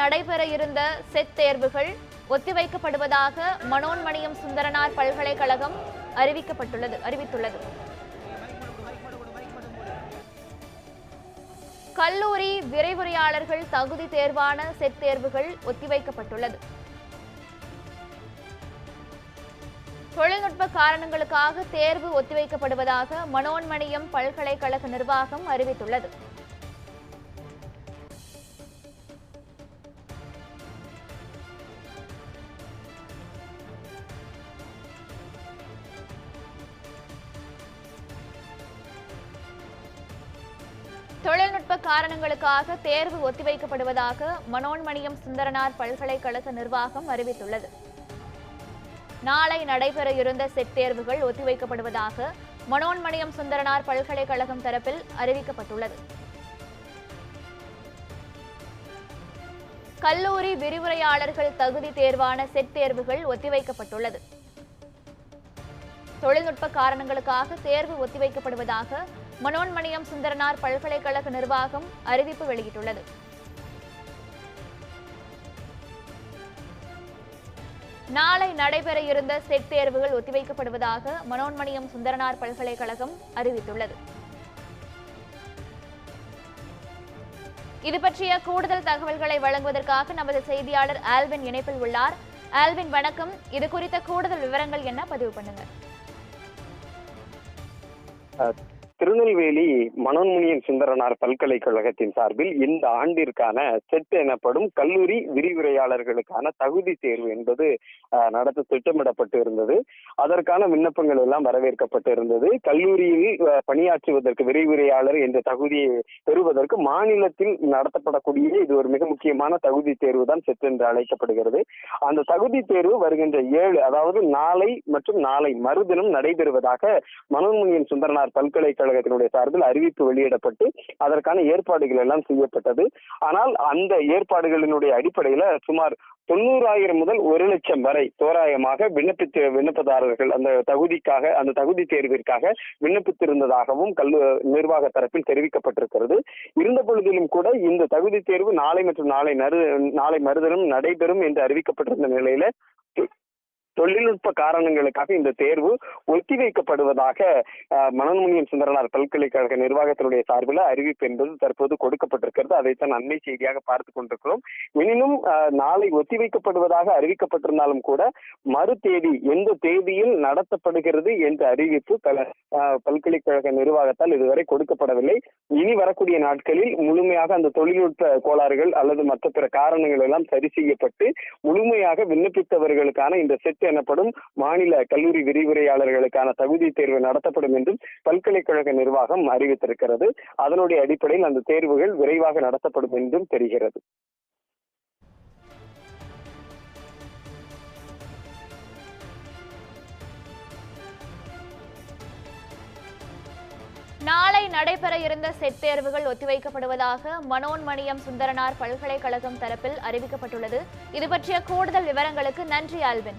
நடைபெற இருந்த செட் தேர்வுகள் ஒத்திவைக்கப்படுவதாக மனோன்மணியம் சுந்தரனார் பல்கலைக்கழகம் அறிவிக்கப்பட்டுள்ளது அறிவித்துள்ளது. கல்லூரி விரைவுரையாளர்கள் தகுதி தேர்வான செட் தேர்வுகள் ஒத்திவைக்கப்பட்டுள்ளது. தொழில்நுட்ப காரணங்களுக்காக தேர்வு ஒத்திவைக்கப்படுவதாக மனோன்மணியம் பல்கலைக்கழக நிர்வாகம் அறிவித்துள்ளது. காரணங்களுக்காக தேர்வு ஒத்திவைக்கப்படுவதாக மனோன்மணியம் சுந்தரனார் பல்கலைக்கழக நிர்வாகம் அறிவித்துள்ளது. நாளை நடைபெற இருந்த செட் தேர்வுகள் ஒத்திவைக்கப்படுவதாக மனோன்மணியம் சுந்தரனார் பல்கலைக்கழகம் தரப்பில் அறிவிக்கப்பட்டுள்ளது. கல்லூரி விரிவுரையாளர்கள் தகுதி தேர்வான செட் தேர்வுகள் ஒத்திவைக்கப்பட்டுள்ளது. தொழில்நுட்ப காரணங்களுக்காக தேர்வு ஒத்திவைக்கப்படுவதாக மனோன்மணியம் சுந்தரனார் பல்கலைக்கழக நிர்வாகம் அறிவிப்பு வெளியிட்டுள்ளது. நாளை நடைபெற இருந்த செட் தேர்வுகள் ஒத்திவைக்கப்படுவதாக மனோன்மணியம் சுந்தரனார் பல்கலைக்கழகம் அறிவித்துள்ளது. இது பற்றிய கூடுதல் தகவல்களை வழங்குவதற்காக நமது செய்தியாளர் ஆல்வின் இணைப்பில் உள்ளார். ஆல்வின் வணக்கம். இது குறித்த கூடுதல் விவரங்கள் என்ன? பதிவு பண்ணுங்க திருநெல்வேலி மனோன்முனியன் சுந்தரனார் பல்கலைக்கழகத்தின் சார்பில் இந்த ஆண்டிற்கான செட் எனப்படும் கல்லூரி விரிவுரையாளர்களுக்கான தகுதி தேர்வு என்பது நடத்த திட்டமிடப்பட்டு இருந்தது. அதற்கான விண்ணப்பங்கள் எல்லாம் வரவேற்கப்பட்டு இருந்தது. கல்லூரியில் பணியாற்றுவதற்கு விரிவுரையாளர் என்ற தகுதியை பெறுவதற்கு மாநிலத்தில் நடத்தப்படக்கூடிய இது ஒரு மிக முக்கியமான தகுதி தேர்வு தான் செட் என்று அழைக்கப்படுகிறது. அந்த தகுதி தேர்வு வருகின்ற ஏழு அதாவது நாளை மற்றும் நாளை மறுதினம் நடைபெறுவதாக மனோன்முனியன் சுந்தரனார் பல்கலைக்கழக பல்கலைக்கழகத்தினுடைய சார்பில் அறிவிப்பு வெளியிடப்பட்டு அதற்கான ஏற்பாடுகள் எல்லாம் செய்யப்பட்டது. ஆனால் அந்த ஏற்பாடுகளினுடைய அடிப்படையில சுமார் தொண்ணூறாயிரம் முதல் ஒரு லட்சம் வரை தோராயமாக விண்ணப்பித்து விண்ணப்பதாரர்கள் அந்த தகுதிக்காக அந்த தகுதி தேர்விற்காக விண்ணப்பித்திருந்ததாகவும் கல்லு நிர்வாக தரப்பில் தெரிவிக்கப்பட்டிருக்கிறது. இருந்த பொழுதிலும் கூட இந்த தகுதி தேர்வு நாளை மற்றும் நாளை நறு நாளை மறுதினம் நடைபெறும் என்று அறிவிக்கப்பட்டிருந்த நிலையில தொழில்நுட்ப காரணங்களுக்காக இந்த தேர்வு ஒத்திவைக்கப்படுவதாக மனோன்மணியம் சுந்தரனார் பல்கலைக்கழக நிர்வாகத்தினுடைய சார்பில் அறிவிப்பு என்பது தற்போது கொடுக்கப்பட்டிருக்கிறது. அதைத்தான் அண்மை செய்தியாக பார்த்து கொண்டிருக்கிறோம். எனினும் நாளை ஒத்திவைக்கப்படுவதாக அறிவிக்கப்பட்டிருந்தாலும் கூட மறு தேதி எந்த தேதியில் நடத்தப்படுகிறது என்ற அறிவிப்பு பல பல்கலைக்கழக நிர்வாகத்தால் இதுவரை கொடுக்கப்படவில்லை. இனி வரக்கூடிய நாட்களில் முழுமையாக அந்த தொழில்நுட்ப கோளாறுகள் அல்லது மற்ற பிற காரணங்கள் எல்லாம் சரி செய்யப்பட்டு முழுமையாக விண்ணப்பித்தவர்களுக்கான இந்த செட் எனப்படும் மாநில கல்லூரி விரிவுரையாளர்களுக்கான தகுதி தேர்வு நடத்தப்படும் என்றும் பல்கலைக்கழக நிர்வாகம் அறிவித்திருக்கிறது. அதனுடைய அடிப்படையில் அந்த தேர்வுகள் விரைவாக நடத்தப்படும் என்றும் தெரிகிறது. நாளை நடைபெற இருந்த செட் தேர்வுகள் ஒத்திவைக்கப்படுவதாக மனோன்மணியம் சுந்தரனார் பல்கலைக்கழகம் தரப்பில் அறிவிக்கப்பட்டுள்ளது. இது பற்றிய கூடுதல் விவரங்களுக்கு நன்றி ஆல்வின்.